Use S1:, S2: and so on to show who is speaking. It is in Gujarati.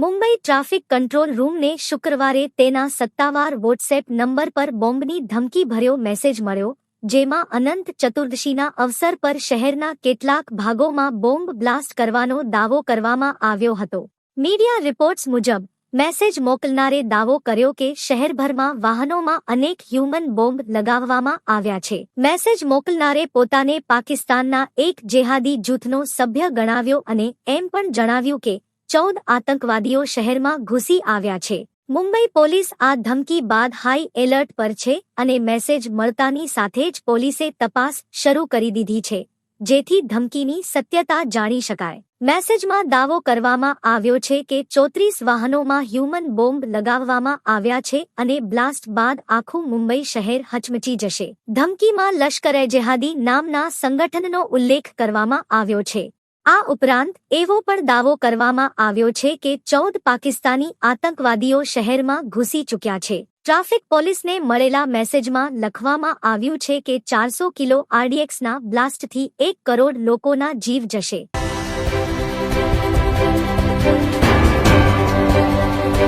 S1: મુંબઈ ટ્રાફિક કંટ્રોલ રૂમને શુક્રવારે તેના સત્તાવાર વોટ્સએપ નંબર પર બોમ્બની ધમકી ભર્યો મેસેજ મળ્યો, જેમાં અનંત ચતુર્દશીના અવસર પર શહેરના કેટલાક ભાગોમાં બોમ્બ બ્લાસ્ટ કરવાનો દાવો કરવામાં આવ્યો હતો. મીડિયા રિપોર્ટ્સ મુજબ, મેસેજ મોકલનારે દાવો કર્યો કે શહેરભરમાં વાહનોમાં અનેક હ્યુમન બોમ્બ લગાવવામાં આવ્યા છે. મેસેજ મોકલનારે પોતાને પાકિસ્તાનના એક જેહાદી જૂથનો સભ્ય ગણાવ્યો અને એમ પણ જણાવ્યું કે ચૌદ આતંકવાદીઓ શહેરમાં ઘૂસી આવ્યા છે. મુંબઈ પોલીસ આ ધમકી બાદ હાઈ એલર્ટ પર છે અને મેસેજ મળતાની સાથે જ પોલીસે તપાસ શરૂ કરી દીધી છે. જેથી ધમકીની સત્યતા જાણી શકાય. મેસેજમાં દાવો કરવામાં આવ્યો છે કે ચોત્રીસ વાહનોમાં હ્યુમન બોમ્બ લગાવવામાં આવ્યા છે અને બ્લાસ્ટ બાદ આખું મુંબઈ શહેર હચમચી જશે. ધમકીમાં લશ્કરે જેહાદી નામના સંગઠનનો ઉલ્લેખ કરવામાં આવ્યો છે. આ ઉપરાંત એવો પણ દાવો કરવામાં આવ્યો છે કે ચૌદ પાકિસ્તાની આતંકવાદીઓ શહેરમાં ઘૂસી ચૂક્યા છે. ટ્રાફિક પોલીસને મળેલા મેસેજમાં લખવામાં આવ્યું છે કે ચારસો કિલો આરડીએક્સના બ્લાસ્ટથી એક કરોડ લોકોના જીવ જશે.